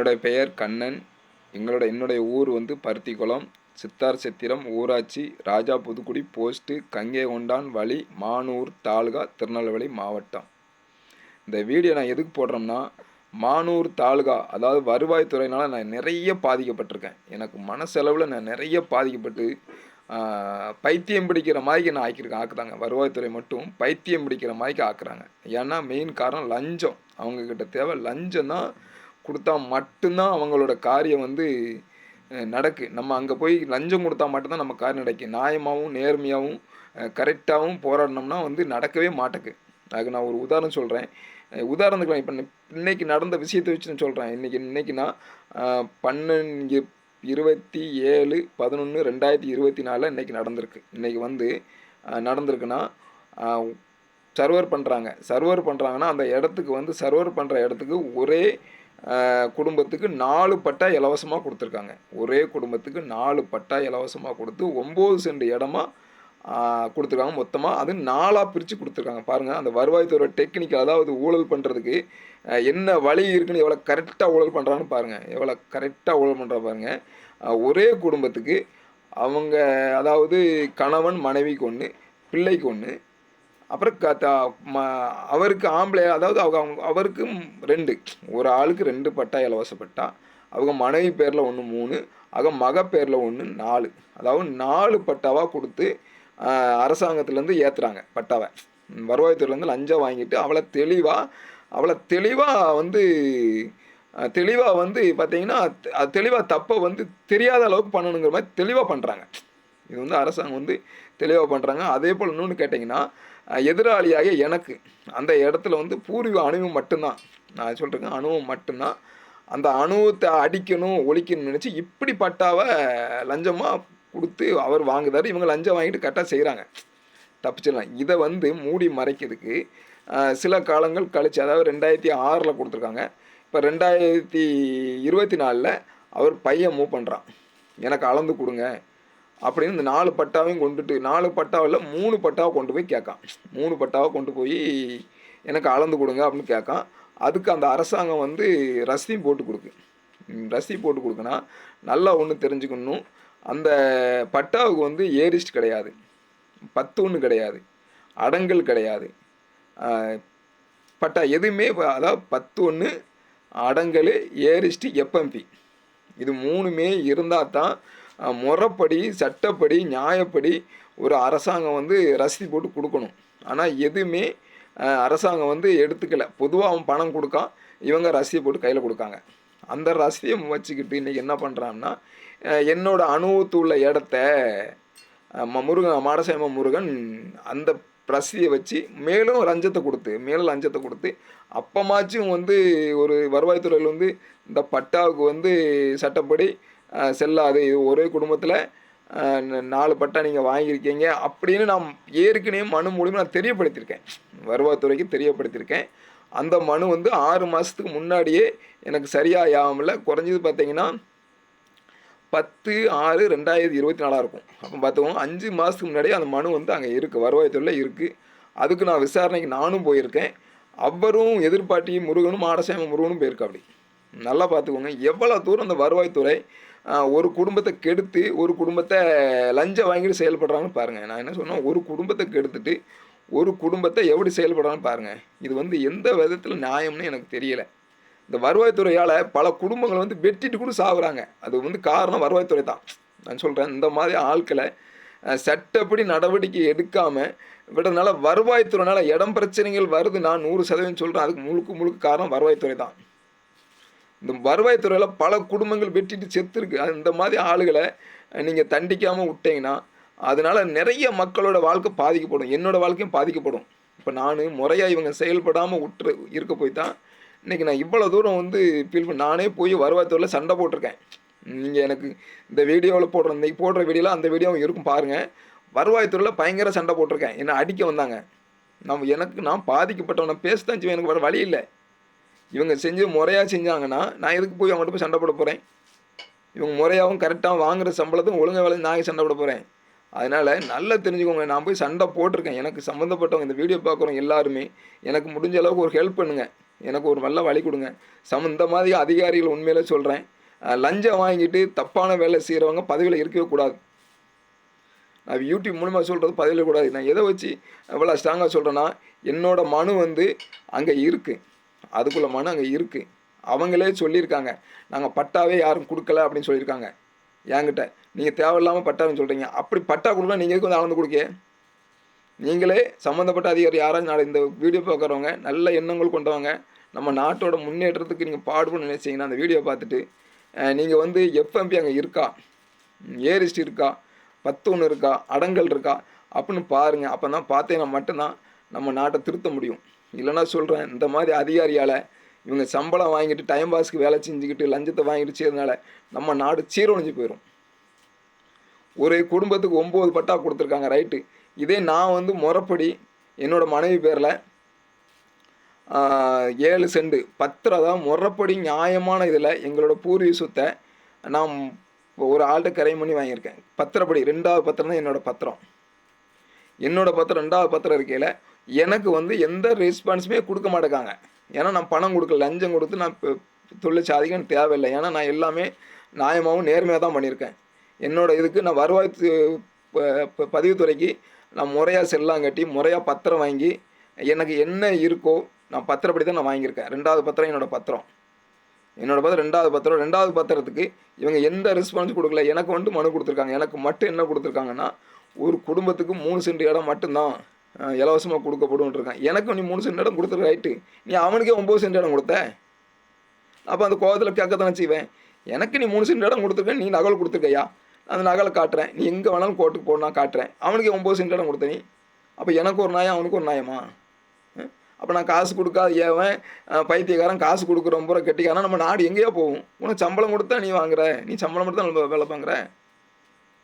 என்னுடைய பெயர் கண்ணன். எங்களோட என்னுடைய ஊர் வந்து பருத்திக்குளம். சித்தார் சத்திரம் ஊராட்சி ராஜா புதுக்குடி போஸ்ட்டு கங்கை கொண்டான் வழி மானூர் தாலுகா திருநெல்வேலி மாவட்டம். இந்த வீடியோ நான் எதுக்கு போடுறோம்னா மானூர் தாலுகா அதாவது வருவாய்த்துறையினால் நான் நிறைய பாதிக்கப்பட்டிருக்கேன். எனக்கு மனசெலவில் நான் நிறைய பாதிக்கப்பட்டு பைத்தியம் பிடிக்கிற மாதிரிக்கு நான் ஆக்கியிருக்கேன் ஆக்குறாங்க. வருவாய்த்துறை மட்டும் பைத்தியம் பிடிக்கிற மாதிரிக்கு ஆக்குறாங்க. ஏன்னா மெயின் காரணம் லஞ்சம். அவங்கக்கிட்ட தேவை. லஞ்சம் தான் கொடுத்தா மட்டும்தான் அவங்களோட காரியம் வந்து நடக்கு. நம்ம அங்கே போய் லஞ்சம் கொடுத்தா மட்டும்தான் நம்ம காரியம் நடக்கும் நியாயமாகவும் நேர்மையாகவும் கரெக்டாகவும் போராடினோம்னா வந்து நடக்கவே மாட்டேக்கு. அதுக்கு நான் ஒரு உதாரணம் சொல்கிறேன் உதாரணத்துக்கு நான் இப்போ இன்னைக்கு நடந்த விஷயத்தை வச்சு நான் சொல்கிறேன் இன்றைக்கி இன்னைக்குனா பன்னெண்டு இருபத்தி ஏழு பதினொன்று ரெண்டாயிரத்தி இருபத்தி நாலில் இன்றைக்கி நடந்திருக்கு. இன்றைக்கி வந்து நடந்திருக்குன்னா சர்வர் பண்ணுறாங்க சர்வர் பண்ணுறாங்கன்னா அந்த இடத்துக்கு வந்து சர்வர் பண்ணுற இடத்துக்கு ஒரே குடும்பத்துக்கு நாலு பட்டா இலவசமாக கொடுத்துருக்காங்க. ஒரே குடும்பத்துக்கு நாலு பட்டா இலவசமாக கொடுத்து ஒம்பது சென்ட் இடமா கொடுத்துருக்காங்க. மொத்தமாக அது நாலாக பிரித்து கொடுத்துருக்காங்க. பாருங்கள் அந்த வருவாய்த்துறை டெக்னிக்கல் அதாவது ஊழல் பண்ணுறதுக்கு என்ன வழி இருக்குன்னு எவ்வளோ கரெக்டாக ஊழல் பண்ணுறான்னு பாருங்கள் எவ்வளோ கரெக்டாக ஊழல் பண்ணுறா பாருங்கள் ஒரே குடும்பத்துக்கு அவங்க அதாவது கணவன் மனைவிக்கு ஒன்று பிள்ளைக்கு ஒன்று அப்புறம் க த ம அவருக்கு ஆம்பளை அதாவது அவங்க அவங்க அவருக்கு ரெண்டு. ஒரு ஆளுக்கு ரெண்டு பட்டா இலவச பட்டா அவங்க மனைவி பேரில் ஒன்று மூணு அவங்க மக பேரில் ஒன்று நாலு. அதாவது நாலு பட்டாவாக கொடுத்து அரசாங்கத்துலேருந்து ஏற்றுறாங்க பட்டாவை. வருவாய்த்துறையிலேருந்து லஞ்சம் வாங்கிட்டு அவளை தெளிவாக அவளை தெளிவாக வந்து தெளிவாக வந்து பார்த்தீங்கன்னா தெளிவாக தப்பை வந்து தெரியாத அளவுக்கு பண்ணணுங்கிற மாதிரி தெளிவாக பண்ணுறாங்க இது வந்து அரசாங்கம் வந்து தெளிவாக பண்ணுறாங்க அதே போல் இன்னொன்று கேட்டிங்கன்னா எதிராளியாக எனக்கு அந்த இடத்துல வந்து பூர்வீக அணுவும் மட்டும்தான். நான் சொல்கிறேங்க அணுவும் மட்டும்தான். அந்த அணுவத்தை அடிக்கணும் ஒழிக்கணும்னு நினச்சி இப்படி பட்டாவை லஞ்சமாக கொடுத்து அவர் வாங்குதாரு. இவங்க லஞ்சம் வாங்கிட்டு கரெக்டாக செய்கிறாங்க தப்பிச்சிடலாம். இதை வந்து மூடி மறைக்கிறதுக்கு சில காலங்கள் கழித்து அதாவது ரெண்டாயிரத்தி ஆறில் கொடுத்துருக்காங்க. இப்போ ரெண்டாயிரத்தி இருபத்தி நாலில் அவர் பையன் மூவ் பண்ணுறான் எனக்கு அளந்து கொடுங்க. அப்படின்னு இந்த நாலு பட்டாவையும் கொண்டுட்டு நாலு பட்டாவில் மூணு பட்டாவை கொண்டு போய் கேட்கான். மூணு பட்டாவை கொண்டு போய் எனக்கு அளந்து கொடுங்க அப்படின்னு கேட்கான். அதுக்கு அந்த அரசாங்கம் வந்து ரசீம் போட்டு கொடுக்கு. ரசி போட்டு கொடுக்குன்னா நல்லா ஒன்று தெரிஞ்சுக்கணும். அந்த பட்டாவுக்கு வந்து ஏரிஸ்ட் கிடையாது. பத்து ஒன்று கிடையாது. அடங்கல் கிடையாது. பட்டா எதுவுமே அதாவது பத்து ஒன்று அடங்கல் ஏரிஸ்ட் எப்எம்பி இது மூணுமே இருந்தால் தான் முறைப்படி சட்டப்படி நியாயப்படி ஒரு அரசாங்கம் வந்து ரசீது போட்டு கொடுக்கணும். ஆனால் எதுவுமே அரசாங்கம் வந்து எடுத்துக்கல. பொதுவாக அவன் பணம் கொடுக்கான். இவங்க ரசீது போட்டு கையில் கொடுக்காங்க. அந்த ரசியை வச்சுக்கிட்டு இன்றைக்கி என்ன பண்ணுறான்னா என்னோட அனுபவத்துள்ள இடத்த ம- முருகன் மாடசாம முருகன் அந்த ரசியை வச்சு மேலும் லஞ்சத்தை கொடுத்து மேலும் லஞ்சத்தை கொடுத்து அப்பமாச்சும் வந்து ஒரு வருவாய்த்துறையில் வந்து இந்த பட்டாவுக்கு வந்து சட்டப்படி செல்லாது. இது ஒரே குடும்பத்தில் நாலு பட்டா நீங்கள் வாங்கியிருக்கீங்க அப்படின்னு நான் ஏற்கனவே மனு மூலியமாக நான் தெரியப்படுத்தியிருக்கேன். வருவாய்த்துறைக்கு தெரியப்படுத்தியிருக்கேன். அந்த மனு வந்து ஆறு மாதத்துக்கு முன்னாடியே எனக்கு சரியாக ஆகாமல குறைஞ்சது பார்த்தீங்கன்னா பத்து ஆறு ரெண்டாயிரத்தி இருபத்தி நாலாக இருக்கும். அப்போ பார்த்துக்கோங்க அஞ்சு மாதத்துக்கு முன்னாடியே அந்த மனு வந்து அங்கே இருக்குது வருவாய்த்துறையில் இருக்குது அதுக்கு நான் விசாரணைக்கு நானும் போயிருக்கேன். அவரும் எதிர்பார்ட்டி முருகனும் ஆடசாமி முருகனும் போயிருக்கா அப்படி நல்லா பார்த்துக்கோங்க எவ்வளோ தூரம் அந்த வருவாய்த்துறை ஒரு குடும்பத்தை கெடுத்து ஒரு குடும்பத்தை லஞ்சம் வாங்கிட்டு செயல்படுறாங்கன்னு பாருங்கள் நான் என்ன சொன்னேன்? ஒரு குடும்பத்தை கெடுத்துட்டு ஒரு குடும்பத்தை எப்படி செயல்படுறான்னு பாருங்கள் இது வந்து எந்த விதத்தில் நியாயம்னு எனக்கு தெரியலை. இந்த வருவாய்த்துறையால் பல குடும்பங்கள் வந்து வெட்டிட்டு கூட சாகுறாங்க அது வந்து காரணம் வருவாய்த்துறை தான். நான் சொல்கிறேன் இந்த மாதிரி ஆட்களை சட்டப்படி நடவடிக்கை எடுக்காமல் விடுறதுனால வருவாய்த்துறைனால இடம் பிரச்சனைகள் வருது. நான் நூறு சதவீதம் சொல்கிறேன் அதுக்கு முழுக்க முழுக்க காரணம் வருவாய்த்துறை தான். இந்த வருவாய்த்துறையில் பல குடும்பங்கள் வெட்டிட்டு செத்துருக்கு. அந்த இந்த மாதிரி ஆளுகளை நீங்கள் தண்டிக்காமல் விட்டீங்கன்னா அதனால் நிறைய மக்களோட வாழ்க்கை பாதிக்கப்படும். என்னோடய வாழ்க்கையும் பாதிக்கப்படும். இப்போ நான் முறையாக இவங்க செயல்படாமல் விட்டு இருக்க போய் தான் இன்றைக்கி நான் இவ்வளோ தூரம் வந்து ஃபீல் பண்ண நானே போய் வருவாய்த்துறையில் சண்டை போட்டிருக்கேன். நீங்கள் எனக்கு இந்த வீடியோவில் போடுற இந்த போடுற வீடியோவில் அந்த வீடியோவும் இருக்கும் பாருங்கள் வருவாய்த்துறையில் பயங்கர சண்டை போட்டிருக்கேன். என்னை அடிக்க வந்தாங்க. நம்ம எனக்கு நான் பாதிக்கப்பட்டவனை பேச தான் எனக்கு வேறு வழி இல்லை. இவங்க செஞ்சு முறையாக செஞ்சாங்கன்னா நான் எதுக்கு போய் அவங்கள்ட்ட போய் சண்டை போட போகிறேன் இவங்க முறையாகவும் கரெக்டாக வாங்குற சம்பளத்தும் ஒழுங்காக வேலை நான் சண்டை போட போகிறேன் அதனால் நல்லா தெரிஞ்சுக்கோங்க. நான் போய் சண்டை போட்டிருக்கேன். எனக்கு சம்மந்தப்பட்டவங்க இந்த வீடியோ பார்க்குறவங்க எல்லாருமே எனக்கு முடிஞ்ச அளவுக்கு ஒரு ஹெல்ப் பண்ணுங்கள் எனக்கு ஒரு நல்ல வழி கொடுங்க. சம இந்த மாதிரி அதிகாரிகள் உண்மையிலே சொல்கிறேன் லஞ்சம் வாங்கிட்டு தப்பான வேலை செய்கிறவங்க பதவியில் இருக்கவே கூடாது. நான் யூடியூப் மூலமாக சொல்கிறது பதவியில் கூடாது. நான் எதை வச்சு எவ்வளோ ஸ்ட்ராங்காக சொல்கிறேன்னா என்னோடய மனு வந்து அங்கே இருக்குது அதுக்குள்ள மனு அங்கே இருக்குது அவங்களே சொல்லியிருக்காங்க. நாங்கள் பட்டாவே யாரும் கொடுக்கல அப்படின்னு சொல்லியிருக்காங்க. என்கிட்ட நீங்கள் தேவையில்லாமல் பட்டான்னு சொல்கிறீங்க அப்படி பட்டா கொடுக்கலாம் நீங்கள் எதுக்கு வந்து அளந்து கொடுக்க? நீங்களே சம்மந்தப்பட்ட அதிகாரி யாராவது நாளை இந்த வீடியோ பார்க்குறவங்க நல்ல எண்ணங்கள் கொண்டவங்க நம்ம நாட்டோட முன்னேற்றத்துக்கு நீங்கள் பாடுபட நினைச்சிங்கன்னா அந்த வீடியோ பார்த்துட்டு நீங்கள் வந்து எஃப்எம்பி அங்கே இருக்கா? ஏரிஸ்ட் இருக்கா? பத்து ஒன்று இருக்கா? அடங்கல் இருக்கா? அப்படின்னு பாருங்கள் அப்போ தான் பார்த்தேன்னா மட்டும்தான் நம்ம நாட்டை திருத்த முடியும். இல்லைன்னா சொல்கிறேன் இந்த மாதிரி அதிகாரியால் இவங்க சம்பளம் வாங்கிட்டு டைம் பாஸ்க்கு வேலை செஞ்சுக்கிட்டு லஞ்சத்தை வாங்கிட்டு செய்யறதுனால நம்ம நாடு சீரழிஞ்சு போயிடும் ஒரு குடும்பத்துக்கு ஒம்பது பட்டா கொடுத்துருக்காங்க ரைட்டு இதே நான் வந்து முறப்படி என்னோட மனைவி பேரில் ஏழு செண்டு. பத்திரம் தான் முறப்படி நியாயமான இதில் எங்களோட பூர்வீக சொத்தை நான் ஒரு ஆள்கிட்ட கரை பண்ணி வாங்கியிருக்கேன். பத்திரப்படி ரெண்டாவது பத்திரம் தான் என்னோடய பத்திரம். என்னோடய பத்திரம் ரெண்டாவது பத்திரம் இருக்கையில் எனக்கு வந்து எந்த ரெஸ்பான்ஸுமே கொடுக்க மாட்டேங்காங்க. ஏன்னா நான் பணம் கொடுக்கல லஞ்சம் கொடுத்து நான் இப்போ தொழில் சாதிக்க தேவையில்லை. ஏன்னா நான் எல்லாமே நியாயமாகவும் நேர்மையாக தான் பண்ணியிருக்கேன். என்னோடய இதுக்கு நான் வருவாய் பதிவுத்துறைக்கு நான் முறையாக செல்லாம் கட்டி முறையாக பத்திரம் வாங்கி எனக்கு என்ன இருக்கோ நான் பத்திரப்படி தான் நான் வாங்கியிருக்கேன். ரெண்டாவது பத்திரம் என்னோடய பத்திரம். என்னோடய பத்திரம் ரெண்டாவது பத்திரம். ரெண்டாவது பத்திரத்துக்கு இவங்க எந்த ரெஸ்பான்ஸ் கொடுக்கல. எனக்கு வந்துட்டு மனு கொடுத்துருக்காங்க. எனக்கு மட்டும் என்ன கொடுத்துருக்காங்கன்னா ஒரு குடும்பத்துக்கு மூணு சென்ட் இடம் மட்டும்தான். இலவசமாக கொடுக்கப்படும் இருக்கான். நீ மூணு சென்ட் இடம் கொடுத்துருக்க ரைட்டு நீ அவனுக்கே ஒம்பது சென்ட் இடம் கொடுத்த? அப்போ அந்த கோவத்தில் கேட்கத்தானே செய்வேன். எனக்கு நீ மூணு சென்ட் இடம் கொடுத்துருக்க நீ நகல் கொடுத்துருக்கையா? அந்த நகலை காட்டுறேன். நீ எங்கே வேணாலும் கோர்ட்டுக்கு போடணும் காட்டுறேன். அவனுக்கு ஒம்பது சென்ட் இடம் கொடுத்த நீ. அப்போ எனக்கு ஒரு நியாயம் அவனுக்கு ஒரு நியாயமா? அப்போ நான் காசு கொடுக்காத ஏவன் பைத்தியக்காரன் காசு கொடுக்குற பூரா கெட்டிக்காரன் நம்ம நாடு எங்கேயோ போகும். உனக்கு சம்பளம் கொடுத்தா நீ வாங்குற. நீ சம்பளம் கொடுத்தா நம்ம வேலை வாங்குற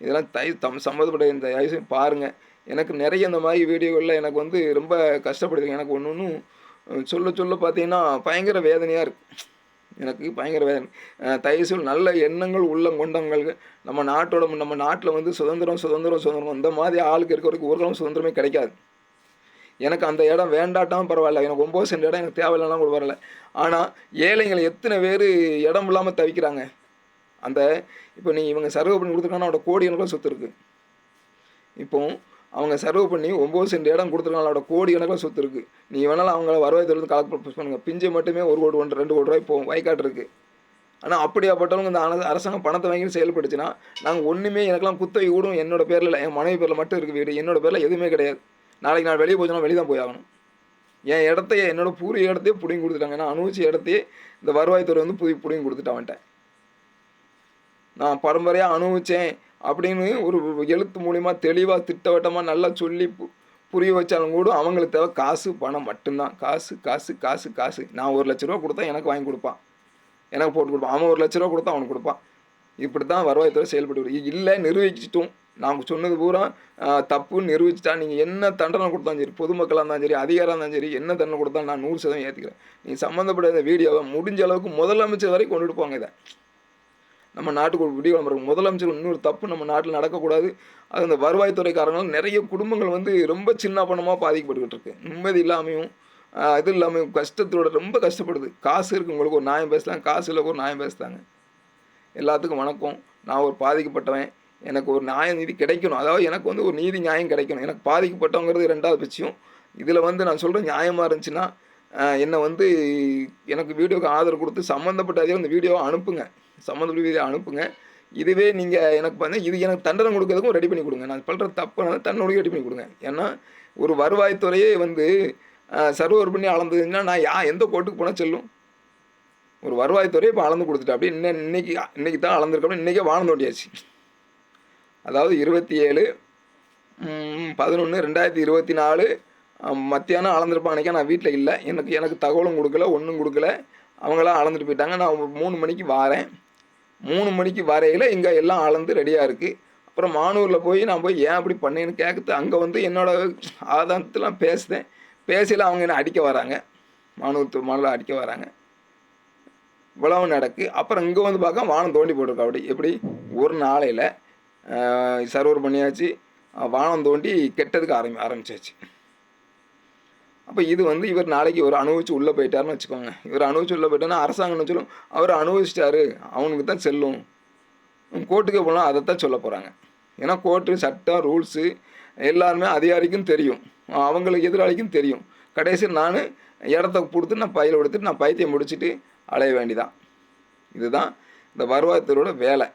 இதெல்லாம் தை தம் சம்மந்தப்பட்ட இந்த வயசு பாருங்கள் எனக்கு நிறைய இந்த மாதிரி வீடியோகளில் எனக்கு வந்து ரொம்ப கஷ்டப்படுது. எனக்கு ஒன்று ஒன்றும் சொல்ல சொல்ல பார்த்தீங்கன்னா பயங்கர வேதனையாக இருக்குது எனக்கு பயங்கர வேதனை. தயவுசெய்து நல்ல எண்ணங்கள் உள்ள கொண்டவங்களுக்கு நம்ம நாட்டோட நம்ம நாட்டில் வந்து சுதந்திரம் சுதந்திரம் சுதந்திரம். இந்த மாதிரி ஆளுக்கு இருக்கிறவருக்கு ஒரு சுதந்திரமே கிடைக்காது. எனக்கு அந்த இடம் வேண்டாட்டாலும் பரவாயில்ல. எனக்கு ஒம்பது சென்ட் இடம் எனக்கு தேவையில்லாம் கூட வரல ஆனால் ஏழைங்களை எத்தனை பேர் இடம் இல்லாமல் தவிக்கிறாங்க? அந்த இப்போ நீ இவங்க சர்வ் பண்ணி கொடுத்துருக்காங்கன்னா அவட கோடி கணக்கில் சொத்து இருக்குது இப்போது அவங்க சர்வ் பண்ணி ஒம்பது சென்ட் இடம் கொடுத்துருக்காங்க. கோடி கணக்கில் சொத்து இருக்குது நீ வேணாலும் அவங்கள வருவாயத்திலிருந்து கலெக்ட் கால்குலேட் பண்ணுங்கள் பிஞ்சு மட்டுமே ஒரு கோடி ஒன்று ரெண்டு கோடி ரூபாய் போகும் வயக்காட்டு இருக்குது ஆனால் அப்படியாப்பட்டவங்க இந்த அரசாங்கம் பணத்தை வாங்கி செயல்படுச்சுன்னா நாங்கள் ஒன்றுமே எனக்கெல்லாம் குத்தகை கூடும் என்னோட பேரில் என் மனைவி பேரில் மட்டும் இருக்குது வீடு. என்னோட பேரில் எதுவுமே கிடையாது. நாளைக்கு நான் வெளியே போச்சுன்னா வெளியே தான் போய் ஆகணும். என் இடத்தையே என்னோட பூர்வீக இடத்தையே பிடிங்கி கொடுத்துட்டாங்க. நான் அனுபவிச்ச இடத்தையே இந்த வருவாய்த்துறை வந்து புதி பிடிங்கி கொடுத்துட்டான்ட்டேன் நான் பரம்பரையாக அனுபவித்தேன் அப்படின்னு ஒரு எழுத்து மூலிமா தெளிவாக திட்டவட்டமாக நல்லா சொல்லி புரிய வச்சாலும் கூட அவங்களுக்கு தேவை காசு பணம் மட்டும்தான். காசு காசு காசு காசு. நான் ஒரு லட்ச ரூபா கொடுத்தா எனக்கு வாங்கி கொடுப்பான். எனக்கு போட்டு கொடுப்பான். அவன் ஒரு லட்ச ரூபா கொடுத்தா அவனுக்கு கொடுப்பான். இப்படி தான் வருவாய்த்துறை செயல்பட்டு இல்லை நிர்வகிச்சிட்டும். நாம் சொன்னது பூரா தப்புன்னு நிரூபிச்சிட்டா நீங்கள் என்ன தண்டனை கொடுத்தாலும் சரி பொதுமக்களாக இருந்தாலும் சரி அதிகாரம் இருந்தாலும் சரி என்ன தண்டனை கொடுத்தாலும் நான் நூறு சதவீதம் ஏற்றுக்கிறேன் நீங்கள் சம்மந்தப்பட்ட இந்த வீடியோவை முடிஞ்ச அளவுக்கு முதலமைச்சர் வரை கொண்டுட்டு போங்க இதை. நம்ம நாட்டுக்கு ஒரு விடிய முதலமைச்சர் இன்னொரு தப்பு நம்ம நாட்டில் நடக்கக்கூடாது. அது அந்த வருவாய்த்துறைக்காரங்களும் நிறைய குடும்பங்கள் வந்து ரொம்ப சின்ன பணமாக பாதிக்கப்பட்டுக்கிட்டு இருக்கு நிம்மதி இல்லாமையும் இது இல்லாமல் கஷ்டத்தோட ரொம்ப கஷ்டப்படுது. காசு இருக்கவங்களுக்கு ஒரு நியாயம் பேசலாம். காசு இல்லை ஒரு நியாயம் பேசுகிறாங்க எல்லாத்துக்கும் வணக்கம். நான் ஒரு பாதிக்கப்பட்டவன். எனக்கு ஒரு நியாய நீதி கிடைக்கணும். அதாவது எனக்கு வந்து ஒரு நீதி நியாயம் கிடைக்கணும். எனக்கு பாதிக்கப்பட்டவங்கிறது ரெண்டாவது பட்சம் இதில் வந்து நான் சொல்கிறேன் நியாயமாக இருந்துச்சுன்னா என்னை வந்து எனக்கு வீடியோவுக்கு ஆதரவு கொடுத்து சம்மந்தப்பட்ட அதே அந்த வீடியோவை அனுப்புங்க. சம்மந்தப்பட்ட வீடியோ அனுப்புங்க. இதுவே நீங்கள் எனக்கு பண்ண இது எனக்கு தண்டனை கொடுக்கறதுக்கும் ரெடி பண்ணி கொடுங்க. நான் பண்ணுற தப்பு தண்டனை ரெடி பண்ணி கொடுங்க. ஏன்னா ஒரு வருவாய்த்துறையே வந்து சர்வர் பண்ணி அளந்ததுன்னா நான் யா எந்த கோர்ட்டுக்கு போனால் செல்லும்? ஒரு வருவாய்த்துறையை இப்போ அளந்து கொடுத்துட்டேன். அப்படி இன்னும் இன்றைக்கி இன்றைக்கி தான் அளந்துருக்கோம் இன்றைக்கே வாழ்ந்து ஓட்டியாச்சு அதாவது இருபத்தி ஏழு பதினொன்று ரெண்டாயிரத்தி இருபத்தி நாலு மத்தியானம் அளந்துருப்பான் நான் வீட்டில் இல்லை. எனக்கு எனக்கு தகவலும் கொடுக்கல ஒன்றும் கொடுக்கல. அவங்களாம் அளந்துட்டு போயிட்டாங்க. நான் மூணு மணிக்கு வாரேன். மூணு மணிக்கு வரையில் இங்கே எல்லாம் அளந்து ரெடியாக இருக்குது அப்புறம் மானூரில் போய் நான் போய் ஏன் அப்படி பண்ணேன்னு கேட்குறது அங்கே வந்து என்னோடய ஆதாரத்தெலாம் பேசுதேன் பேசியில் அவங்க என்ன அடிக்க வராங்க. மானூர் மாநில அடிக்க வராங்க. இவ்வளவு நடக்கு. அப்புறம் இங்கே வந்து பார்க்க வானம் தோண்டி போட்டிருக்கா அப்படி. எப்படி? ஒரு நாளையில் சர்வர் பண்ணியாச்சு. வானம் தோண்டி கெட்டதுக்கு ஆரம்பி ஆரம்பிச்சாச்சு. அப்போ இது வந்து இவர் நாளைக்கு ஒரு அனுபவிச்சு உள்ளே போயிட்டாருன்னு வச்சுக்கோங்க. இவர் அனுபவிச்சு உள்ளே போயிட்டாருன்னா அரசாங்கம் சொல்லும்? அவர் அனுபவிச்சிட்டாரு. அவனுக்கு தான் செல்லும். கோர்ட்டுக்கே அதை அதைத்தான் சொல்ல போகிறாங்க ஏன்னா கோர்ட்டு சட்டம் ரூல்ஸு எல்லாருமே அதிகாரிக்கும் தெரியும். அவங்களுக்கு எதிராளிக்கும் தெரியும். கடைசியில் நான் இடத்த கொடுத்து நான் பயில எடுத்துட்டு நான் பைத்தியம் முடிச்சுட்டு அலைய வேண்டிதான். இதுதான் இந்த வருவாய்த்துறையோட வேலை.